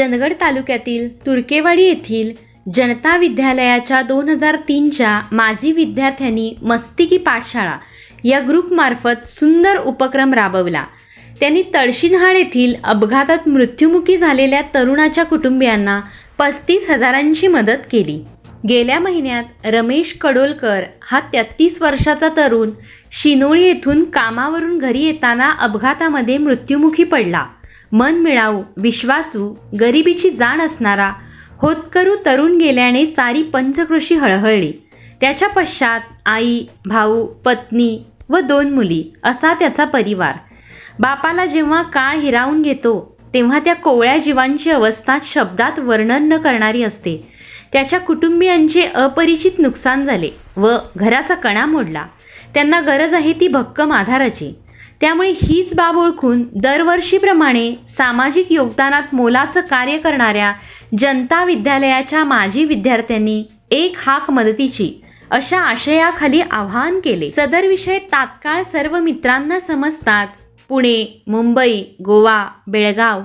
चंदगड तालुक्यातील तुर्केवाडी येथील जनता विद्यालयाच्या दोन हजार तीनच्या माजी विद्यार्थ्यांनी मस्तिकी पाठशाळा या ग्रुपमार्फत सुंदर उपक्रम राबवला. त्यांनी तळशिनहाड येथील अपघातात मृत्युमुखी झालेल्या तरुणाच्या कुटुंबियांना पस्तीस हजारांची मदत केली. गेल्या महिन्यात रमेश कडोलकर हा तेहतीस वर्षाचा तरुण शिनोळी येथून कामावरून घरी येताना अपघातामध्ये मृत्युमुखी पडला. मन मिळावू विश्वासू गरिबीची जाण असणारा होतकरू तरुण गेल्याने सारी पंचकृषी हळहळली. त्याच्या पश्चात आई भाऊ पत्नी व दोन मुली असा त्याचा परिवार. बापाला जेव्हा काळ हिरावून घेतो तेव्हा त्या कोवळ्या जीवांची अवस्था शब्दात वर्णन न करणारी असते. त्याच्या कुटुंबियांचे अपरिचित नुकसान झाले व घराचा कणा मोडला. त्यांना गरज आहे ती भक्कम आधाराची. त्यामुळे हीच बाब ओळखून दरवर्षीप्रमाणे सामाजिक योगदानात मोलाचं कार्य करणाऱ्या जनता विद्यालयाच्या माजी विद्यार्थ्यांनी एक हाक मदतीची अशा आशयाखाली आवाहन केले. सदर विषय तात्काळ सर्व मित्रांना समजताच पुणे मुंबई गोवा बेळगाव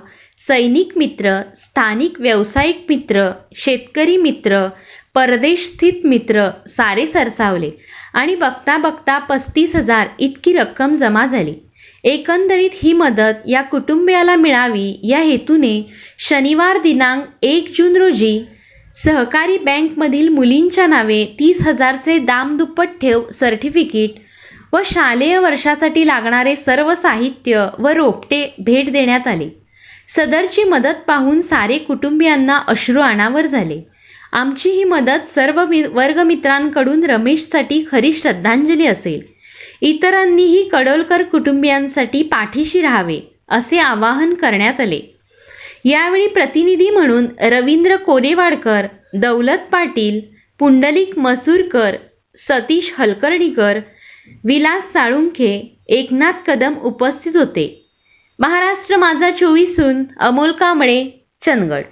सैनिक मित्र स्थानिक व्यावसायिक मित्र शेतकरी मित्र परदेशस्थित मित्र सारे सरसावले आणि बघता बघता पस्तीस हजार इतकी रक्कम जमा झाली. एकंदरीत ही मदत या कुटुंबियाला मिळावी या हेतूने शनिवार दिनांक एक जून रोजी सहकारी बँकमधील मुलींच्या नावे तीस हजारचे दामदुप्पट ठेव सर्टिफिकेट व शालेय वर्षासाठी लागणारे सर्व साहित्य व रोपटे भेट देण्यात आले. सदरची मदत पाहून सारे कुटुंबियांना अश्रू अनावर झाले. आमची ही मदत सर्व वि वर्गमित्रांकडून रमेशसाठी खरी श्रद्धांजली असेल. इतरांनीही कडोलकर कुटुंबियांसाठी पाठीशी राहावे असे आवाहन करण्यात आले. यावेळी प्रतिनिधी म्हणून रवींद्र कोरेवाडकर दौलत पाटील पुंडलिक मसूरकर सतीश हलकर्णीकर विलास साळुंखे एकनाथ कदम उपस्थित होते. महाराष्ट्र माझा चोवीसून अमोल कांबळे चंदगड.